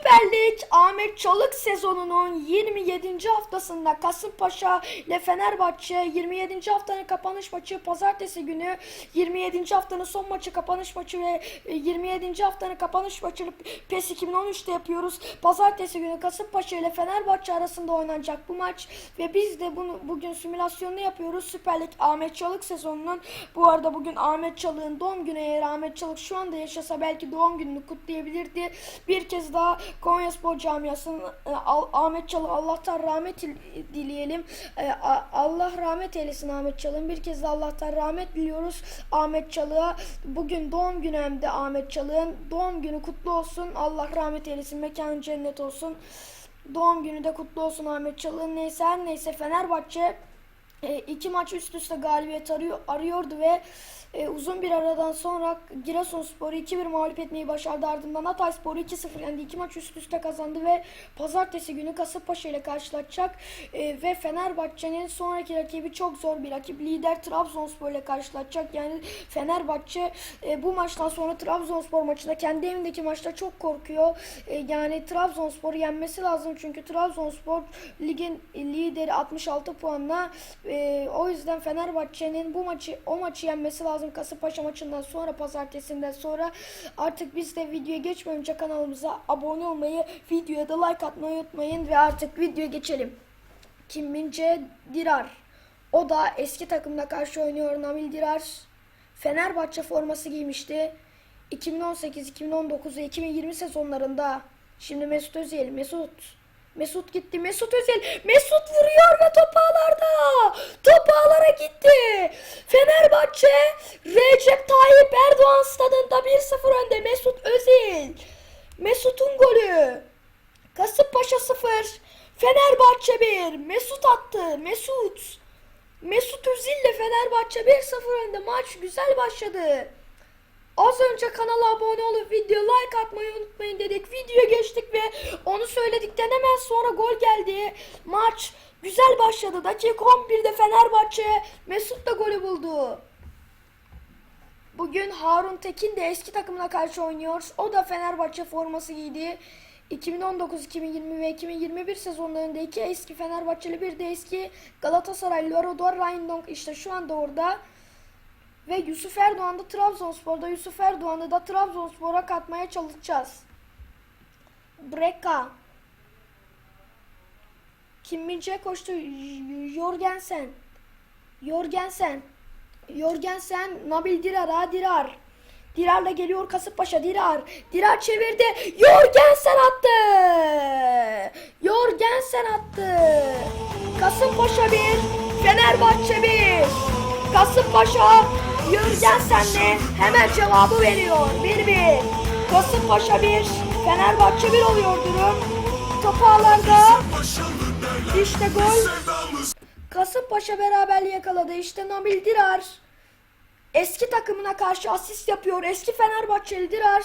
Süper Lig Ahmet Çalık sezonunun 27. haftasında Kasımpaşa ile Fenerbahçe 27. haftanın kapanış maçı pazartesi günü 27. haftanın son maçı kapanış maçı ve e, 27. haftanın kapanış maçını PES 2013'te yapıyoruz. Pazartesi günü Kasımpaşa ile Fenerbahçe arasında oynanacak bu maç ve biz de bunu bugün simülasyonunu yapıyoruz. Süper Lig Ahmet Çalık sezonunun bu arada bugün Ahmet Çalık'ın doğum günü eğer Ahmet Çalık şu anda yaşasa belki doğum gününü kutlayabilirdi. Bir kez daha Konyaspor camiasının e, Ahmet Çalık Allah'tan rahmet il- dileyelim. E, Allah rahmet eylesin Ahmet Çalık'ın. Bir kez daha Allah'tan rahmet diliyoruz Ahmet Çalık'a. Bugün doğum günü hem de Ahmet Çalık'ın. Doğum günü kutlu olsun. Allah rahmet eylesin. Mekanı cennet olsun. Doğum günü de kutlu olsun Ahmet Çalık'ın. Neyse neyse Fenerbahçe e, iki maç üst üste galibiyet arıyor, arıyordu ve e, uzun bir aradan sonra Giresunspor'u 2-1 mağlup etmeyi başardı. Ardından Hatayspor'u 2-0 yendi. iki maç üst üste kazandı ve pazartesi günü Kasımpaşa ile karşılaşacak. E, ve Fenerbahçe'nin sonraki rakibi çok zor bir rakip. Lider Trabzonspor ile karşılaşacak. Yani Fenerbahçe e, bu maçtan sonra Trabzonspor maçında kendi evindeki maçta çok korkuyor. E, yani Trabzonspor'u yenmesi lazım çünkü Trabzonspor ligin lideri 66 puanla. E, o yüzden Fenerbahçe'nin bu maçı o maçı yenmesi lazım Kasımpaşa maçından sonra pazartesinden sonra. Artık biz de videoya geçmeden kanalımıza abone olmayı, videoya da like atmayı unutmayın ve artık videoya geçelim. Kim Mince Dirar. O da eski takımına karşı oynuyor Nabil Dirar. Fenerbahçe forması giymişti. 2018, 2019 ve 2020 sezonlarında. Şimdi Mesut Özil, Mesut. Mesut gitti. Mesut Özil. Mesut vuruyor ve top ağlarda. Top ağlara gitti. Fenerbahçe Recep Tayyip Erdoğan stadında 1-0 önde. Mesut Özil. Mesut'un golü. Kasımpaşa 0. Fenerbahçe 1. Mesut attı. Mesut. Mesut Özil ile Fenerbahçe 1-0 önde. Maç güzel başladı. Az önce kanala abone olup video like atmayı unutmayın dedik. Videoya geçtik ve onu söyledikten hemen sonra gol geldi. Maç güzel başladı. Dakika 11'de Fenerbahçe Mesut da golü buldu. Bugün Harun Tekin de eski takımına karşı oynuyor. O da Fenerbahçe forması giydi. 2019, 2020 ve 2021 sezonlarında iki eski Fenerbahçeli bir de eski Galatasaraylı var. O da Ryan işte şu anda orada. Ve Yusuf Erdoğan da Trabzonspor'da. Yusuf Erdoğan'ı da Trabzonspor'a katmaya çalışacağız. Breka. Kim Mince koştu. Jorgensen. Jorgensen. Jorgensen. Nabil Dirar. Ha Dirar. Dirar'la geliyor Kasımpaşa. Dirar. Dirar çevirdi. Jorgensen attı. Jorgensen attı. Kasımpaşa 1. Fenerbahçe 1. Kasımpaşa Jorgensen'le hemen cevabı veriyor. 1-1. Kasımpaşa 1. Fenerbahçe 1 oluyor durum. Top ağlarda. İşte gol. Kasımpaşa beraberliği yakaladı. İşte Nabil Dirar. Eski takımına karşı asist yapıyor. Eski Fenerbahçeli Dirar.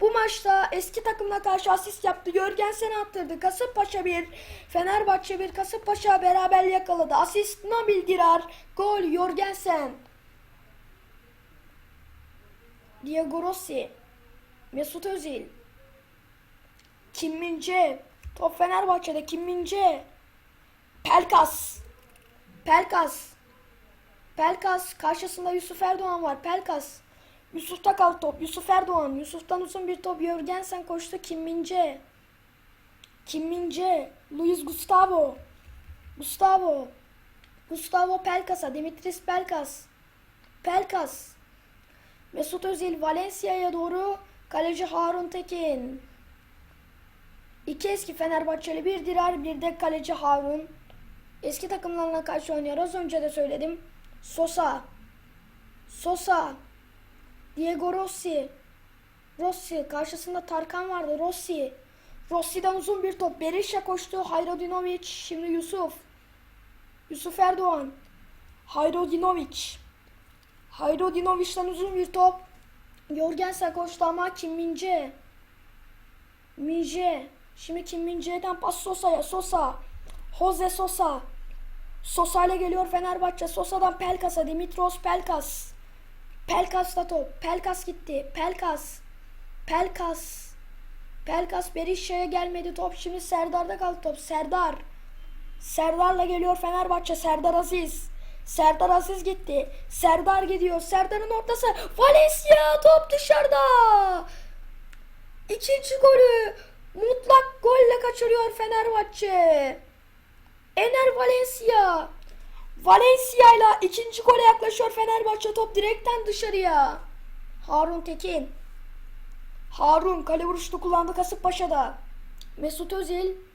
Bu maçta eski takımına karşı asist yaptı. Jörgensen attırdı. Kasımpaşa 1, Fenerbahçe 1, Kasımpaşa beraberliği yakaladı. Asist Nabil Dirar. Gol Jörgensen. Diego Rossi. Mesut Özil. Kim Mince. Top Fenerbahçe'de Kim Mince. Pelkas. Pelkas. Pelkas karşısında Yusuf Erdoğan var. Pelkas. Yusuf'ta kal top. Yusuf Erdoğan. Yusuf'tan uzun bir top. Jörgensen koştu. Kim Mince. Kim Mince. Luis Gustavo. Gustavo. Gustavo Pelkas'a. Dimitris Pelkas. Pelkas. Mesut Özil Valencia'ya doğru. Kaleci Harun Tekin. İki eski Fenerbahçeli bir Dirar bir de kaleci Harun. Eski takımlarına karşı oynuyor. Az önce de söyledim. Sosa. Sosa. Diego Rossi. Rossi. Karşısında Tarkan vardı. Rossi. Rossi'den uzun bir top. Berisha koştu. Hayrodinovic. Şimdi Yusuf. Yusuf Erdoğan. Hayrodinovic. Hayrodinovic'den uzun bir top. Jorgensen koştu ama Kim Mince. Mince. Şimdi Kim Mince'den pas Sosa'ya. Sosa. Jose Sosa. Sosa ile geliyor Fenerbahçe. Sosa'dan Pelkas'a. Dimitros Pelkas. Pelkas'ta top. Pelkas gitti. Pelkas. Pelkas. Pelkas Berisha'ya gelmedi top. Şimdi Serdar'da kaldı top. Serdar. Serdar'la geliyor Fenerbahçe. Serdar Aziz. Serdar Aziz gitti. Serdar gidiyor. Serdar'ın ortası. Valencia top dışarıda. İkinci golü mutlak golle kaçırıyor Fenerbahçe. Ener Valencia. Valencia ile ikinci gole yaklaşıyor Fenerbahçe. Top direkten dışarıya. Harun Tekin. Harun kale vuruşunu kullandı Kasımpaşa'da. Mesut Özil.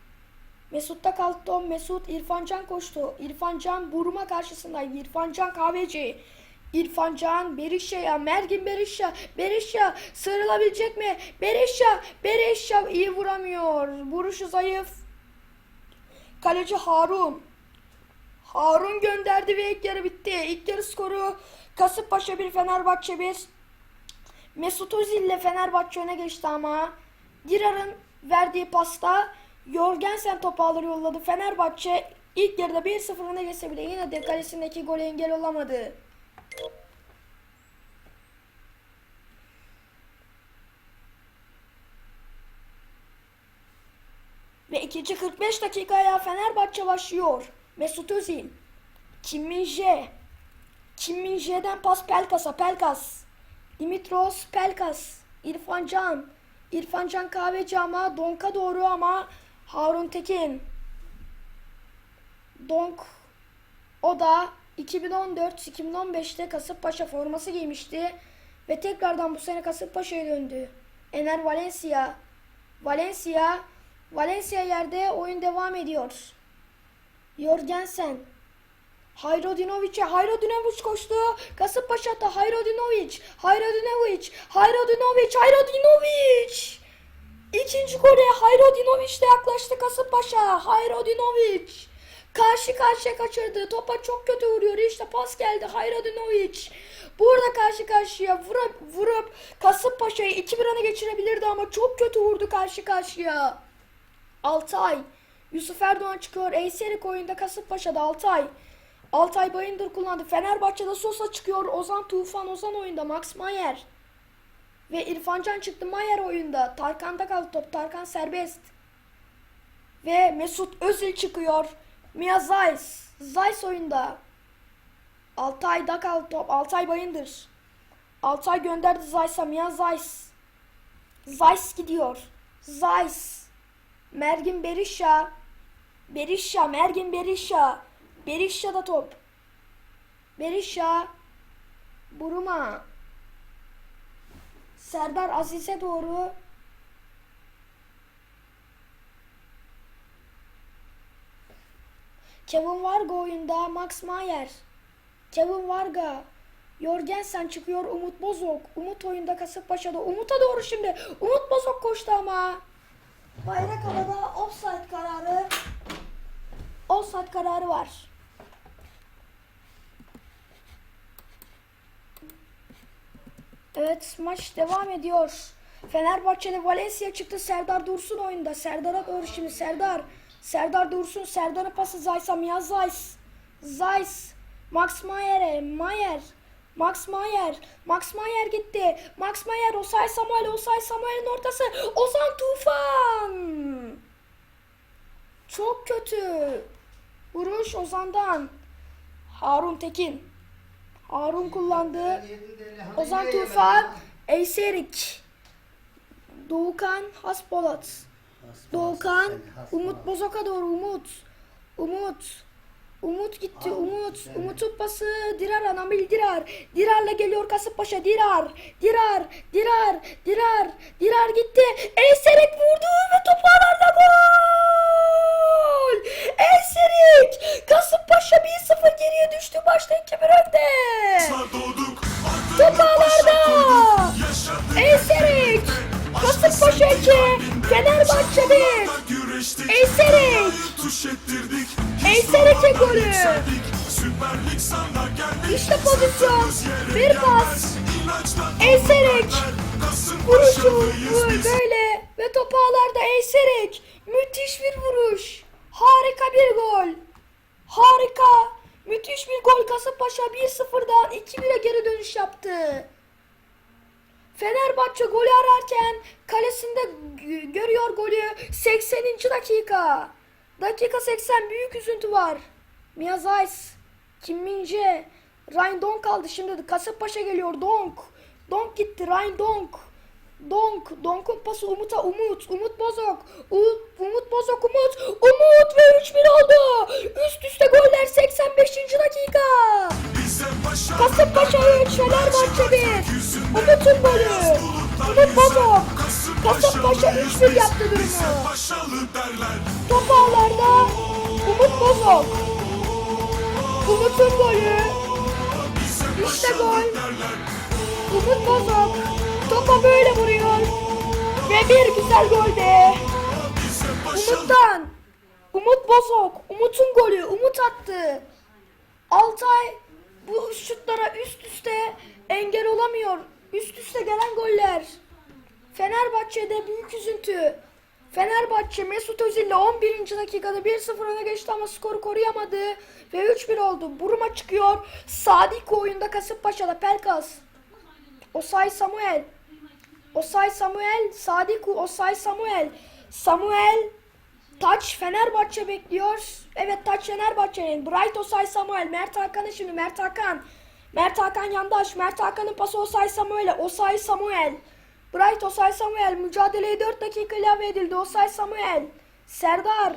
Mesut'ta kaldı top. Mesut İrfancan koştu. İrfancan Buruma karşısında. İrfancan Kahveci. İrfancan Berişa'ya. Mergin Berişa. Berişa sığırılabilecek mi? Berişa. Berişa iyi vuramıyor. Vuruşu zayıf. Kaleci Harun. Harun gönderdi ve ilk yarı bitti. İlk yarı skoru Kasımpaşa 1 Fenerbahçe 1. Mesut Özil ile Fenerbahçe öne geçti ama Dirar'ın verdiği pasta Jorgensen topu alır yolladı. Fenerbahçe ilk yarıda 1-0 öne geçse bile yine de kalesindeki gole engel olamadı. Ve ikinci 45 dakikaya Fenerbahçe başlıyor. Mesut Özil. Kim Min-jae. Kim Min-jae'den pas Pelkas'a. Pelkas. Dimitros Pelkas. İrfan Can. İrfan Can Kahveci ama Donk'a doğru ama Harun Tekin. Donk o da 2014-2015'te Kasımpaşa forması giymişti ve tekrardan bu sene Kasımpaşa'ya döndü. Ener Valencia. Valencia Valencia yerde oyun devam ediyor. Jorgensen. Hayrodinovic, Hayrodinovic koştu. Kasımpaşa'da Hayrodinovic, Hayrodinovic, Hayrodinovic, Hayrodinovic. İkinci gole Hayrodinovic de yaklaştı Kasımpaşa. Hayrodinovic. Karşı karşıya kaçırdı. Topa çok kötü vuruyor. İşte pas geldi Hayrodinovic. Burada karşı karşıya vurup vurup Kasımpaşa'yı 2-1 öne geçirebilirdi ama çok kötü vurdu karşı karşıya. Altay. Yusuf Erdoğan çıkıyor. Eyserik oyunda Kasımpaşa'da Altay. Altay Bayındır kullandı. Fenerbahçe'de Sosa çıkıyor. Ozan Tufan Ozan oyunda. Max Mayer. Ve İrfan Can çıktı Mayer oyunda. Tarkan'da kaldı top. Tarkan serbest. Ve Mesut Özil çıkıyor. Mia Zeiss. Zeiss oyunda. Altay'da kaldı top. Altay Bayındır. Altay gönderdi Zeiss'a. Mia Zeiss. Zeiss gidiyor. Zeiss. Mergin Berisha. Berisha. Mergin Berisha. Berisha da top. Berisha. Buruma. Serdar Aziz'e doğru. Kevin Varga oyunda. Max Mayer. Kevin Varga. Jorgensen çıkıyor. Umut Bozok. Umut oyunda Kasımpaşa'da. Umut'a doğru şimdi. Umut Bozok koştu ama. Bayrak havada offside kararı. Offside kararı var. Evet maç devam ediyor. Fenerbahçe'de Valencia çıktı. Serdar Dursun oyunda. Serdar'a doğru şimdi Serdar. Serdar Dursun. Serdar'ın pası Zayt'a. Mia Zayt. Zayt. Max Mayer'e. Mayer. Max Mayer. Max Mayer gitti. Max Mayer. Osay Samuel. Osay Samuel'in ortası. Ozan Tufan. Çok kötü. Vuruş Ozan'dan. Harun Tekin. Harun kullandı. Ozan Tufan. Eyserik. Doğukan Haspolat. Doğukan. Umut Bozok'a doğru Umut. Umut. Umut gitti. Umut. Umut'un pası Dirar Nabil Dirar. Dirar'la geliyor Kasımpaşa. Dirar. Dirar. Dirar. Dirar. Dirar gitti. Eyserik vurdu ve top ağlarda gol. Eyserik. Kasımpaşa 1-0 geriye düştü. Başta 2-1 Harika. Müthiş bir gol Kasımpaşa 1-0'dan 2-1'e geri dönüş yaptı. Fenerbahçe golü ararken kalesinde görüyor golü 80. dakika. Dakika 80 büyük üzüntü var. Mia Zeiss, Kim Min-jae, Ryan Donk kaldı şimdi Kasımpaşa geliyor Donk. Donk gitti Ryan Donk. Donk, Donk'un pası Umut'a Umut, Umut Bozok, Umut, Umut Bozok Umut, Umut ve 3-1 oldu. Üst üste goller 85. dakika. Kasımpaşa 3, Fenerbahçe 1. Umut'un golü. Umut Bozok. Kasımpaşa 3-1 yaptı durumu. Top ağlarda Umut Bozok. Umut'un golü. İşte gol. Umut Bozok. Topa böyle vuruyor. Ve bir güzel gol Umut'tan. Umut Bozok. Umut'un golü. Umut attı. Altay bu şutlara üst üste engel olamıyor. Üst üste gelen goller. Fenerbahçe'de büyük üzüntü. Fenerbahçe Mesut Özil'le 11. dakikada 1-0 öne geçti ama skoru koruyamadı ve 3-1 oldu. Buruma çıkıyor. Sadiko oyunda Kasımpaşa'da Pelkas. Osay Samuel. Osay Samuel, Sadiku Osay Samuel. Samuel Taç Fenerbahçe bekliyor. Evet Taç Fenerbahçe'nin. Bright Osay Samuel. Mert Hakan'ı şimdi Mert Hakan. Mert Hakan yandaş. Mert Hakan'ın pası Osay Samuel'e. Osay Samuel. Bright Osay Samuel. Mücadeleye 4 dakika ilave edildi. Osay Samuel. Serdar.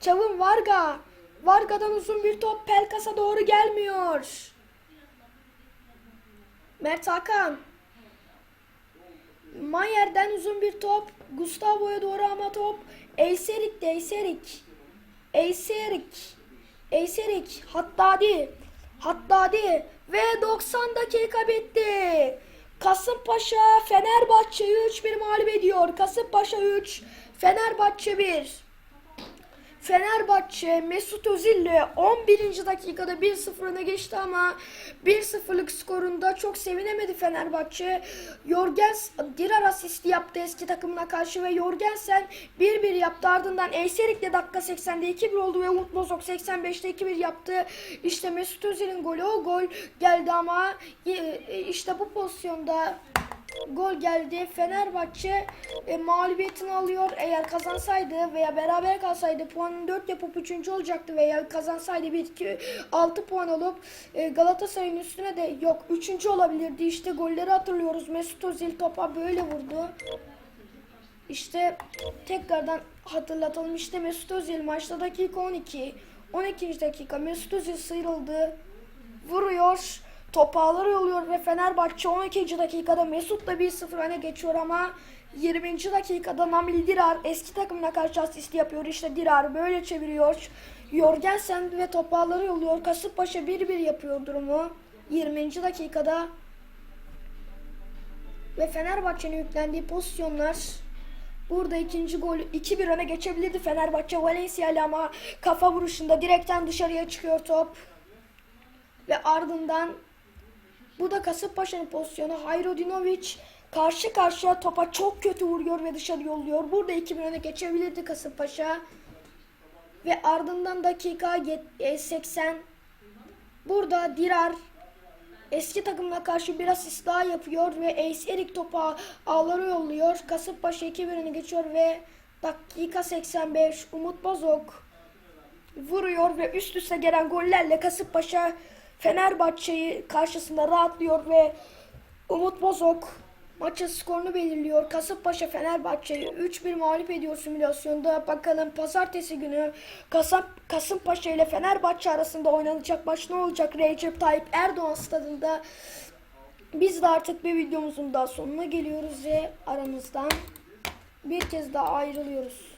Çavun Varga. Varga'dan uzun bir top Pelkas'a doğru gelmiyor. Mert Hakan. Mayer'den uzun bir top. Gustavo'ya doğru ama top. Eyserik de Eyserik. Eyserik. Eyserik. Hattadi. Hattadi. Ve 90 dakika bitti. Kasımpaşa Fenerbahçe'yi 3-1 mağlup ediyor. Kasımpaşa 3, Fenerbahçe 1. Fenerbahçe Mesut Özil'le 11. dakikada 1-0 öne geçti ama 1-0'lık skorunda çok sevinemedi Fenerbahçe. Jorgens Dirar asisti yaptı eski takımına karşı ve Jorgensen 1-1 yaptı. Ardından Eyserik de dakika 80'de 2-1 oldu ve Umut Bozok 85'te 2-1 yaptı. İşte Mesut Özil'in golü o gol geldi ama e, işte bu pozisyonda gol geldi. Fenerbahçe e, mağlubiyetini alıyor. Eğer kazansaydı veya beraber kalsaydı puanını 4 yapıp 3. olacaktı veya kazansaydı 1 2 6 puan alıp e, Galatasaray'ın üstüne de yok 3. olabilirdi. İşte golleri hatırlıyoruz. Mesut Özil topa böyle vurdu. İşte tekrardan hatırlatalım. İşte Mesut Özil maçta dakika 12. 12. dakika Mesut Özil sıyrıldı. Vuruyor. Top ağları yolluyor ve Fenerbahçe 12. dakikada Mesut'la 1-0 öne geçiyor ama 20. dakikada Nabil Dirar eski takımına karşı asist yapıyor. İşte Dirar böyle çeviriyor. Jorgensen ve top ağları yolluyor. Kasımpaşa 1-1 yapıyor durumu. 20. dakikada ve Fenerbahçe'nin yüklendiği pozisyonlar Burada ikinci gol 2-1 öne geçebilirdi Fenerbahçe Valencia ama kafa vuruşunda direkten dışarıya çıkıyor top. Ve ardından bu da Kasımpaşa'nın pozisyonu. Hayrodinovic karşı karşıya topa çok kötü vuruyor ve dışarı yolluyor. Burada 2-1 öne geçebilirdi Kasımpaşa. Ve ardından dakika yet- e, 80. Burada Dirar Eski takımına karşı bir asist daha yapıyor ve Ace Erik topa ağları yolluyor. Kasımpaşa 2 1 geçiyor ve dakika 85 Umut Bozok vuruyor ve üst üste gelen gollerle Kasımpaşa Fenerbahçe'yi karşısında rahatlıyor ve Umut Bozok maçın skorunu belirliyor. Kasımpaşa Fenerbahçe'yi 3-1 mağlup ediyor simülasyonda. Bakalım pazartesi günü Kasap, Kasımpaşa ile Fenerbahçe arasında oynanacak maç ne olacak? Recep Tayyip Erdoğan stadında. Biz de artık bir videomuzun daha sonuna geliyoruz ve aramızdan bir kez daha ayrılıyoruz.